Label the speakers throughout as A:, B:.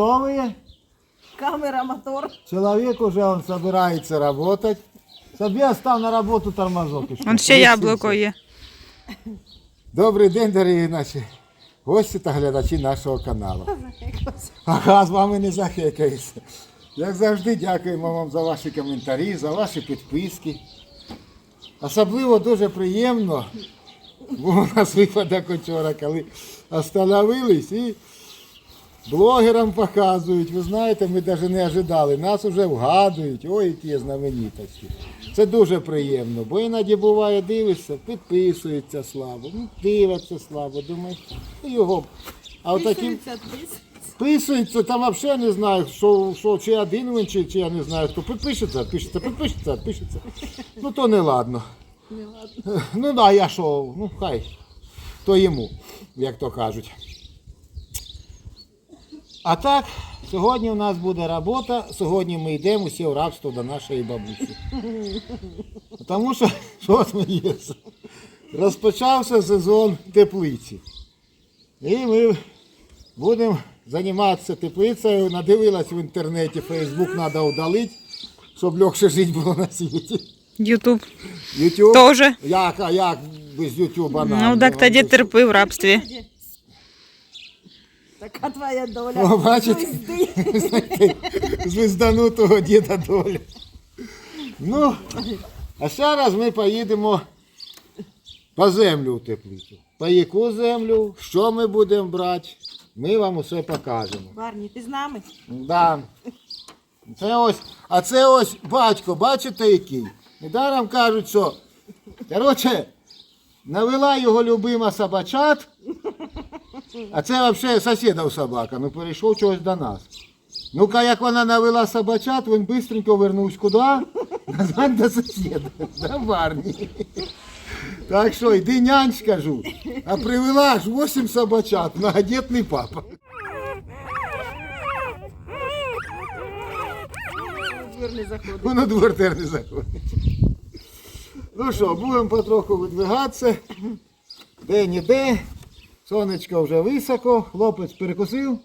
A: готовые?
B: Камера, мотор.
A: Человек уже он собирается работать. Собі став на роботу тормозок. що?
C: Ще яблуко є.
A: Добрий день, дорогі наші гості та глядачі нашого каналу. Ага, з вами не захекається. Як завжди, дякуємо вам за ваші коментарі, за ваші підписки. Особливо дуже приємно. Був у нас випадок вчора, коли остановились і блогерам показують. Ви знаєте, ми навіть не ожидали. Нас вже вгадують. Ой, які знаменитості. Це дуже приємно, бо іноді буває, дивишся, підписується слабо, ну, дивиться слабо, думаєш, ну його. А отакі.
B: Писується,
A: там взагалі не знаю, що, що чи один він, чи, чи я не знаю, хто підпишеться, пишеться, підпишеться, пишеться. Ну то не ладно.
B: Не ладно.
A: Ну да, я що, ну хай, то йому, як то кажуть. А так, сьогодні у нас буде робота, сьогодні ми йдемо всі в рабство до нашої бабусі. Тому що, що сміється? Розпочався сезон теплиці. І ми будемо займатися теплицею. Надивилась в інтернеті, Фейсбук треба удалити, щоб легше жити було на світі.
C: Ютуб
A: Ютуб.
C: теж.
A: Як, а як без Ютуба нам?
C: Ну так тоді терпи в рабстві.
B: Така твоя доля.
A: О, бачите? Знаєте, Звезданутого діда доля. Ну, а зараз ми поїдемо по землю в теплицю. По яку землю, що ми будемо брати, ми вам усе покажемо.
B: Барні, ти з нами?
A: Да. Це ось, а це ось батько, бачите який? Недаром кажуть, що коротше, навела його любима собачат, а це взагалі сусідів собака, ну перейшов чогось до нас. Ну-ка, як вона навела собачат, він швидко вернувся куди? Назад до сусіда, до барні. Так що, йди нянь, скажу. А привела аж 8 собачат, многодетний папа.
B: Двір не заходить.
A: На двор тепер не заходить. Ну що, будемо потроху видвигатися. Де-ніде. Сонечко вже високо, хлопець перекусив.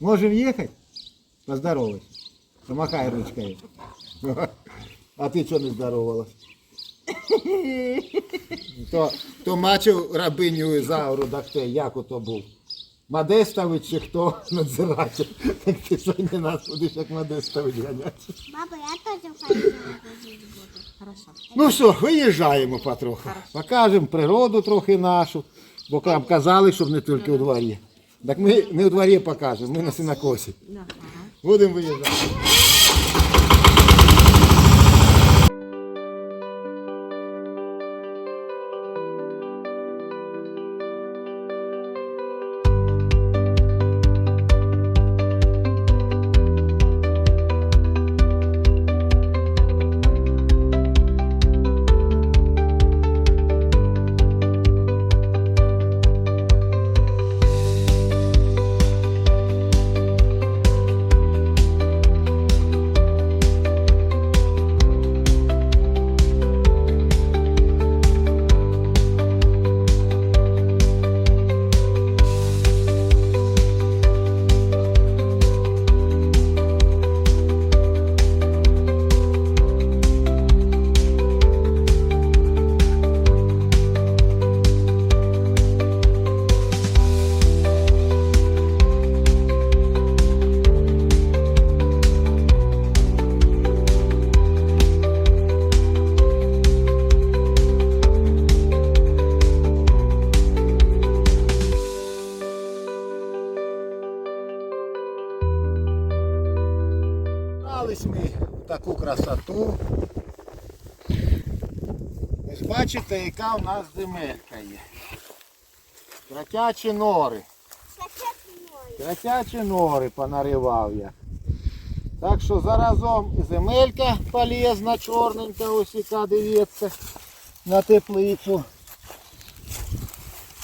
A: Можемо їхати? Поздоровайся. Помахай ручкою. А ти чого не здоровалась? То, то бачив рабиню Ізауру, так те, як ото був. Модестович чи хто надзиратель. Так ти сьогодні нас будеш як Модестович ганяти.
D: Папа, я тоже хочу буду.
B: Хорошо.
A: Ну що, виїжджаємо потроху. Покажемо природу трохи нашу, бо нам казали, щоб не тільки у дворі. Так ми не у дворі покажемо, ми на синокосі. Будемо виїжджати. Таку красоту. Ви ж бачите, яка у нас земелька є. Кротячі нори. Кротячі нори понаривав я. Так що заразом і земелька полезна, чорненька, ось яка дивіться на теплицю.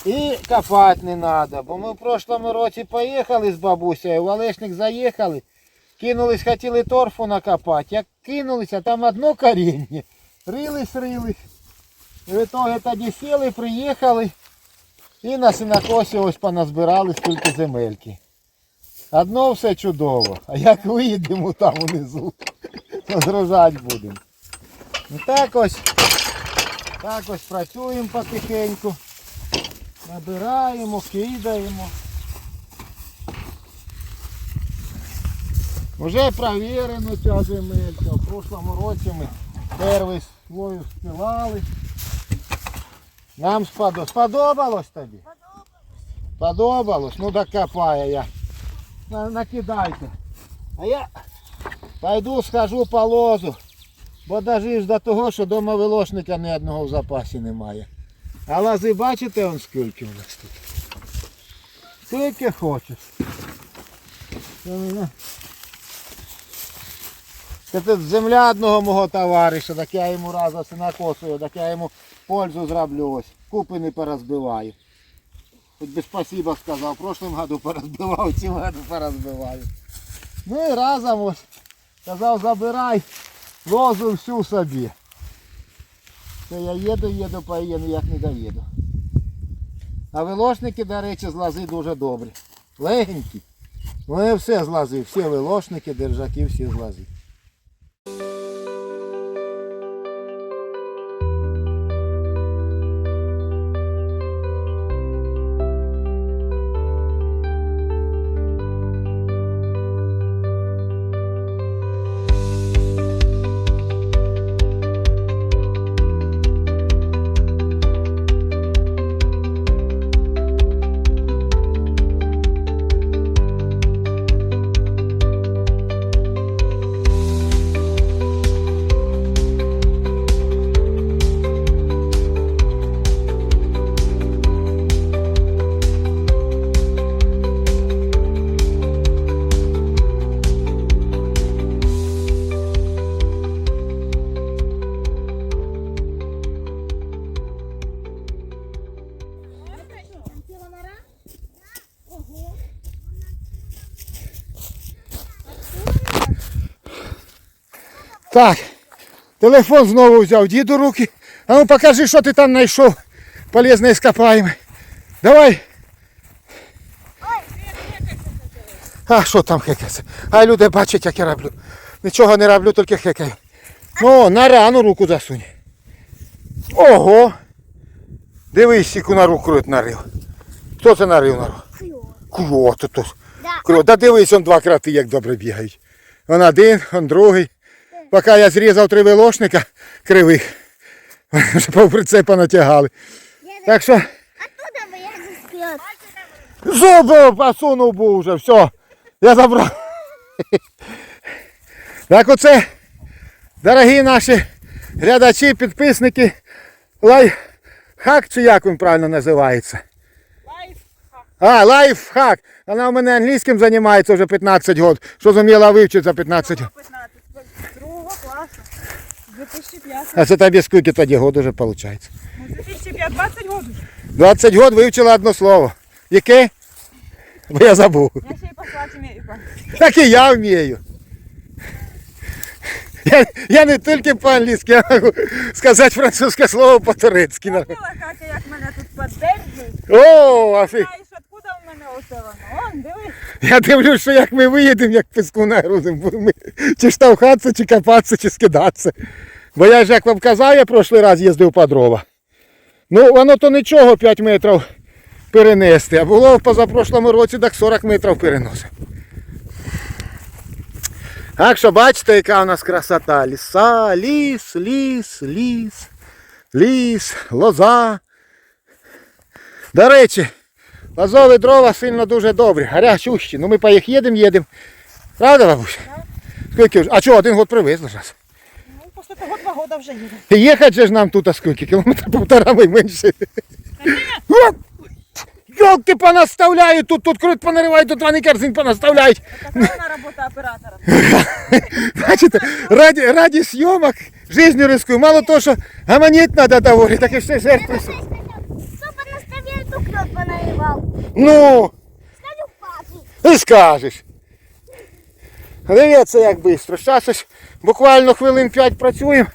A: І копати не треба, бо ми в прошлому році поїхали з бабусею, в Олешник заїхали, кинулись, хотіли торфу накопати. Як кинулися, там одно коріння. Рились, рились. І в итоге тоді сіли, приїхали і на синокосі ось поназбирали скільки земельки. Одно все чудово. А як виїдемо там унизу, розгружати будемо. Ну так ось. Так ось працюємо потихеньку. Набираємо, кидаємо. Вже провірено ця земелька. В прошлому році ми перший слой співали. Нам сподобалось. Сподобалось тобі? Подобалось? Ну так копає я. Накидайте. А я пойду схожу по лозу. Бо дожив до того, що дома вилошника ні одного в запасі немає. А лози бачите он скільки у нас тут? Скільки хочеш. Це земля одного мого товариша, так я йому раз синокосую, так я йому пользу зроблю ось. Купи не порозбиваю. Хоч би спасибо сказав, в прошлом году порозбивав, цим году порозбиваю. Ну і разом ось сказав, забирай лозу всю собі. Це я їду, їду, поїду, ніяк не доїду. А вилошники, до речі, з лози дуже добрі. Легенькі. Вони все з лози, всі вилошники, держаки, всі з лози. Так, телефон знову взяв дід у руки. А ну покажи, що ти там знайшов. Полезне іскопаєме. Давай. А що там хекається? А люди бачать, як я роблю. Нічого не роблю, тільки хекаю. Ну, на рану руку засунь. Ого! Дивись, яку на руку крут нарив. Хто це нарив на руку? Кого тут? тут?
D: Да.
A: Да дивись, он два крати, як добре бігають. Он один, он другий. Поки я зрізав три вилошника кривих, вони вже по прицепа натягали. Так що
D: Оттуда я
A: посунув був вже, все. Я забрав. Так оце, дорогі наші глядачі, підписники, лайфхак, чи як він правильно називається? Лайфхак. А, лайфхак. Вона у мене англійським займається вже 15 років. Що зуміла вивчити за 15 років.
B: 15. 2005.
A: А це тобі скільки тоді год уже виходить?
B: Ну, 2005, 20 років.
A: 20 років вивчила одне слово. Яке? Бо я забув.
B: Я ще й послати вмію.
A: Так і я вмію. Я, я не тільки по-англійськи, я можу сказати французьке слово по-турецьки.
B: Бачила, Катя, як мене тут піддержують.
A: О, афі...
B: Знаєш, откуда в мене оце воно? Он, дивись.
A: Я дивлюсь, що як ми виїдемо, як піску нагрузимо, будемо ми чи штовхатися, чи копатися, чи скидатися. Бо я ж як вам казав, я прошлий раз їздив по дрова. Ну, воно то нічого 5 метрів перенести, а було в позапрошлому році так 40 метрів переносив. Так що бачите, яка у нас красота. Ліса, ліс, ліс, ліс, ліс, лоза. До речі, лозові дрова сильно дуже добрі, гарячущі. Ну ми по їх їдемо, їдемо. Правда, бабуся? Скільки вже? А чого, один год привезли зараз?
B: Того два роки вже їде.
A: Їхати же ж нам тут а скільки? Кілометр півтора ми менше. Йолки понаставляють, тут, тут крут понаривають, тут вони корзин понаставляють.
B: Така вона робота оператора.
A: Бачите, раді, раді зйомок жизнью рискую. Мало того, що гаманіть треба доволі, так і все жертвуєш.
D: Кто бы наставил, то клёп поналивал.
A: Ну, ти скажеш. Дивіться, як швидко. Ось буквально хвилин 5 працюємо,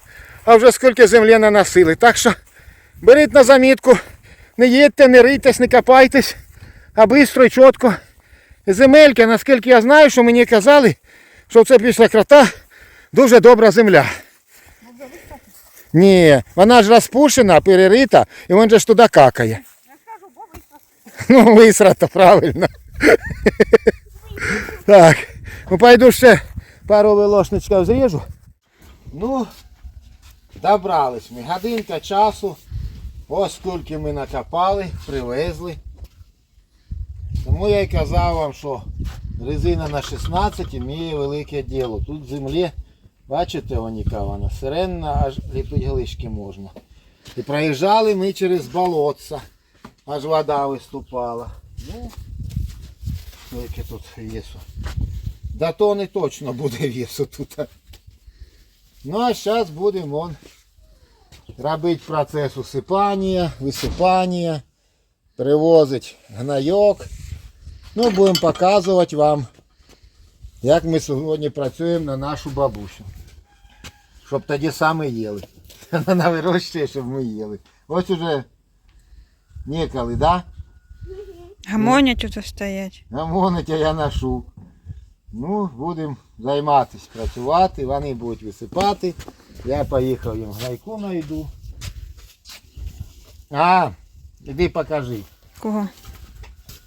A: а вже скільки землі наносили. Так що беріть на замітку, не їдьте, не рийтесь, не копайтесь, а швидко і чітко земелька, наскільки я знаю, що мені казали, що це після крота дуже добра земля. Ні, вона ж розпушена, перерита, і він же ж туди какає. Ну, висрата, правильно. Так, ну пойду ще пару волошничків зріжу. Ну, добрались ми. Годинка часу. Ось скільки ми накопали, привезли. Тому я й казав вам, що резина на 16 має велике діло. Тут в землі, бачите, вон яка вона, сиренна, аж ліпить глишки можна. І проїжджали ми через болотца, аж вода виступала. Ну, скільки тут весу. До тони точно буде весу тут. Ну а зараз будемо он, робити процес усипання, висипання, привозити гнайок. Ну, будемо показувати вам, як ми сьогодні працюємо на нашу бабусю. Щоб тоді саме їли. Вона вирощує, щоб ми їли. Ось уже ніколи, да?
C: Гамонять тут стоять.
A: Гамонить, а я ношу. Ну, будемо займатися, працювати, вони будуть висипати. Я поїхав їм гайку знайду. А, іди покажи.
C: Кого?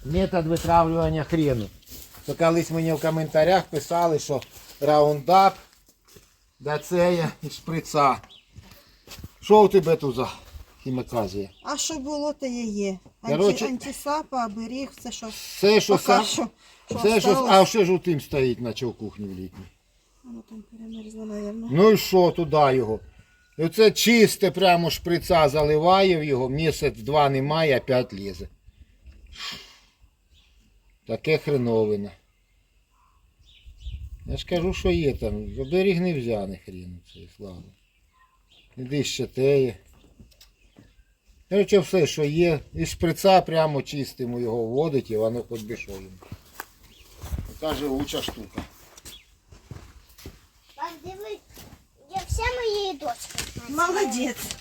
A: Метод витравлювання хрену. То колись мені в коментарях писали, що раундап, дацея і шприца. Що у тебе тут за хіміказія?
B: А що було, то є є.
A: Короче-
B: антисапа, оберіг, все що.
A: Все, що
B: що
A: Все, що, а що ж у тим стоїть, наче в кухні в літній?
B: Воно там перемерзло, мабуть.
A: Ну і що туди його? І оце чисте прямо шприца заливає в його, місяць-два немає, опять лізе. Таке хреновина. Я ж кажу, що є там. Оберіг не взяне хрін цей слава. Іди ще теє. Короче, все, що є. Із шприца прямо чистимо його вводить і воно хоч би що їм. Така живуча штука.
D: Так, дивись, я вся мої доски.
B: Молодець.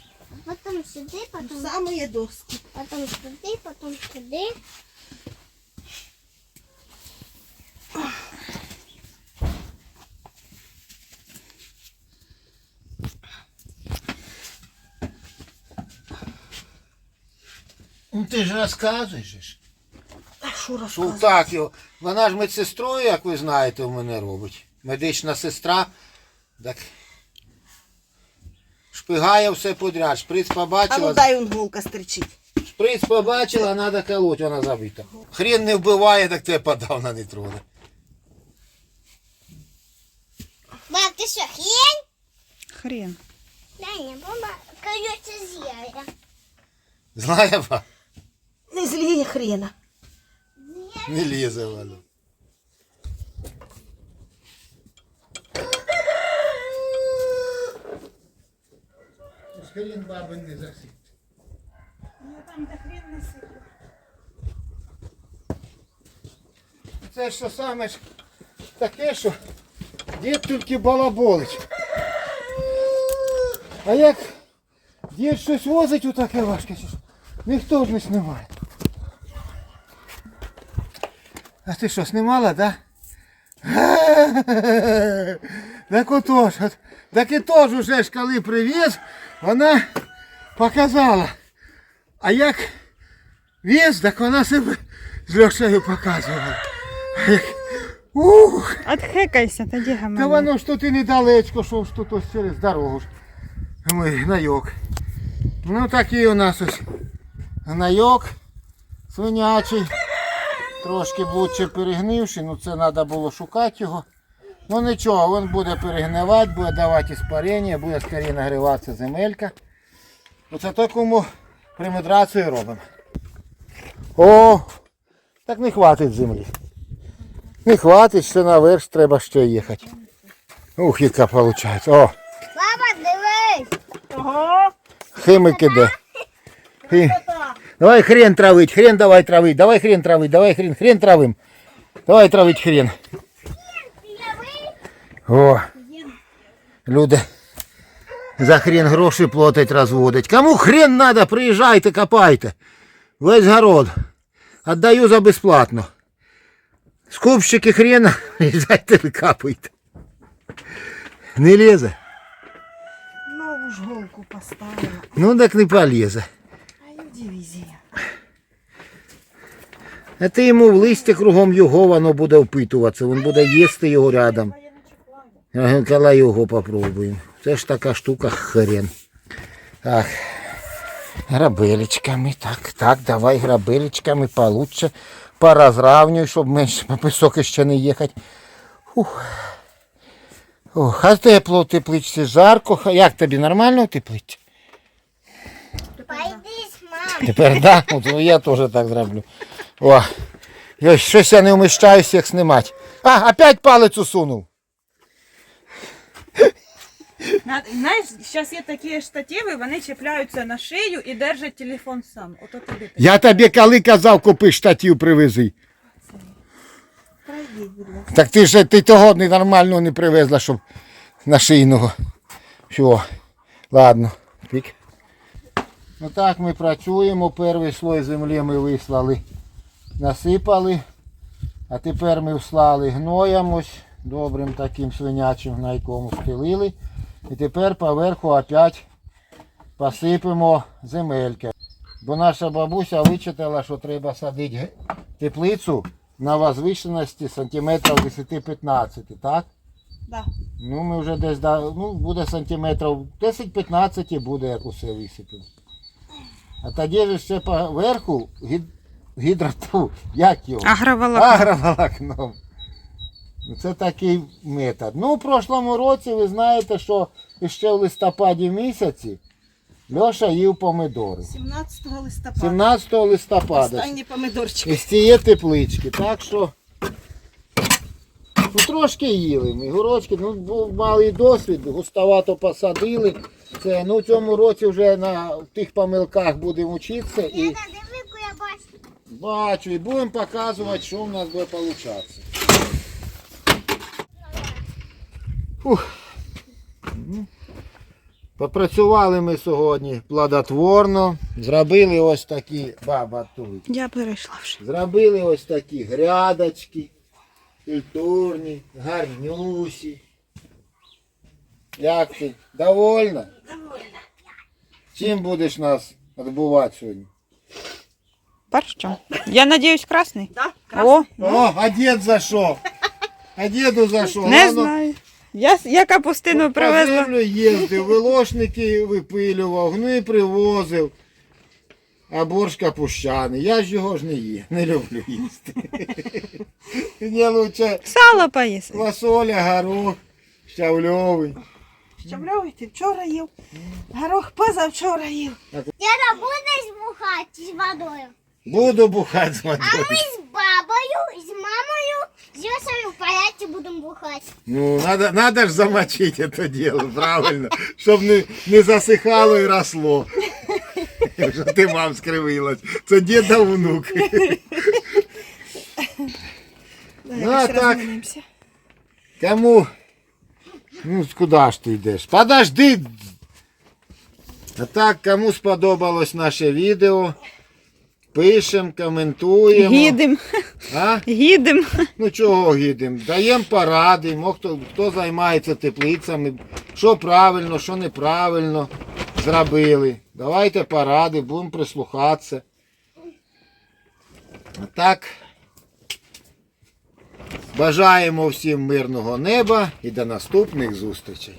D: Потім сюди, потім,
B: Самої доски.
D: потім сюди, потім сюди.
A: Ну ти ж розказуєш.
B: Що
A: Що
B: розказувати?
A: так його. Вона ж медсестрою, як ви знаєте, у мене робить. Медична сестра. Так. Шпигає все подряд. Шприц побачила.
B: А ну дай он голка стричить.
A: Шприц побачила, треба колоть, вона забита. Хрен не вбиває, так тебе подавно не троне.
D: Баб, ти що, хрень?
C: Хрен.
D: Да ні, баба, кажеться з'їла.
A: Знає ба?
B: Не зліє хрена.
A: Не лізе вона. Хрен баби не засить. Це що саме ж таке, що дід тільки балаболить. А як дід щось возить у таке важке, що ж ніхто ж не знімає. А ти що, знімала, да? Так отож, от, так і тож уже ж коли привіз, вона показала. А як віз, так вона себе з Льошею показувала. Ух,
C: Отхекайся, тоді
A: та
C: гамонять.
A: воно ж тут і недалечко, що ж тут ось через дорогу. Ми гнайок. Ну такий у нас ось гнайок свинячий. Трошки будь перегнивши, ну це треба було шукати його. Ну нічого, він буде перегнивати, буде давати іспарення, буде скоріше нагріватися земелька. Оце такому примедрацію робимо. О, так не хватить землі. Не хватить, ще наверх треба ще їхати. Ух, яка виходить. О,
D: Баба, дивись.
B: Ого.
A: химик іде. Хи- Давай хрен травить, хрен давай травить, давай хрен травить, давай хрен, хрен травим. Давай травить хрен. О, люди за хрен гроші платять, розводять. Кому хрен надо, приїжджайте, копайте. Весь город. Отдаю за безплатно. Скупщики хрена, їжджайте ви капайте. Не лізе.
B: Нову ж голку поставила.
A: Ну так не полізе.
B: А й дивізія.
A: А ти йому в листя кругом його воно буде впитуватися, він буде їсти його рядом. Коли його попробуємо. Це ж така штука хрен. Так. Грабелечками, так, так, давай грабелечками получше. Порозравнюй, щоб менше по високе ще не їхати. Ух. Ох, а тепло в тепличці, жарко. Як тобі нормально в теплиці?
D: Пойди, мам.
A: Тепер да, от я теж так зроблю. О, я щось я не вміщаюся їх знімати. А, опять палець усунув.
C: На- Знаєш, зараз є такі штативи, вони чіпляються на шию і держать телефон сам. Ото тобі так.
A: Я тобі коли казав, купи штатів привези.
B: Пройдіть, будь ласка.
A: Так ти ж ти того ненормального не привезла, щоб на шийного. Все, ладно. Пік. Ну так ми працюємо. Перший слой землі ми вислали, насипали. А тепер ми вслали гноєм ось добрим таким свинячим, на якому стелили. І тепер поверху опять посипемо земельки. Бо наша бабуся вичитала, що треба садити теплицю на возвишеності сантиметрів 10-15, так?
B: Да.
A: Ну, ми вже десь да, ну, буде сантиметрів 10-15 і буде, як усе висипемо. А тоді ж ще поверху гід, гідрату, як його?
C: Агроволокно.
A: Агроволокном. Ну, Це такий метод. Ну, в прошлому році ви знаєте, що ще в листопаді місяці Льоша їв помидори.
B: 17 листопада.
A: 17 листопада.
B: Останні помидорчики.
A: Із цієї теплички. Так що ну, трошки їли ми. Горочки, ну, був малий досвід, густавато посадили. Це, ну, в цьому році вже на тих помилках будемо вчитися і
D: бачу.
A: і будемо показувати, що в нас буде получатися. Фух. Ну, Попрацювали ми сьогодні плодотворно, зробили ось такі баба тут.
C: Я перейшла вже.
A: Зробили ось такі грядочки, культурні, гарнюсі. Як ти? Довольна?
B: Довольна.
A: Чим будеш нас відбувати сьогодні?
C: Борщом. Я надіюсь, красний.
B: Да?
C: О,
A: О, а дід зайшов. А діду зайшов.
C: не
A: Ладно,
C: знаю. Я, я капустину
A: По
C: привезла.
A: землю їздив, вилошники випилював, гни привозив. А борщ капущаний. Я ж його ж не їм, не люблю їсти. Мені лучше
C: Сало поїсти.
A: Квасоля, горох, щавльовий.
B: Щавльовий ти вчора їв. Горох позавчора їв.
D: Діда, будеш бухати з водою?
A: Буду бухати з
D: А ми з бабою, з мамою, з Йосою в палаті будемо бухати.
A: Ну, надо, надо ж замочити це діло, правильно, щоб не, не засихало і росло. Що ти мам скривилась. Це діда внук. Ну, а так.
B: розминимося.
A: Кому? Ну, куди ж ти йдеш? Подожди. А так, кому сподобалось наше відео, пишемо, коментуємо.
C: Гідим.
A: А?
C: Гідим.
A: Ну чого гідемо? Даємо поради, мо хто, хто займається теплицями, що правильно, що неправильно зробили. Давайте поради, будемо прислухатися. А так. Бажаємо всім мирного неба і до наступних зустрічей.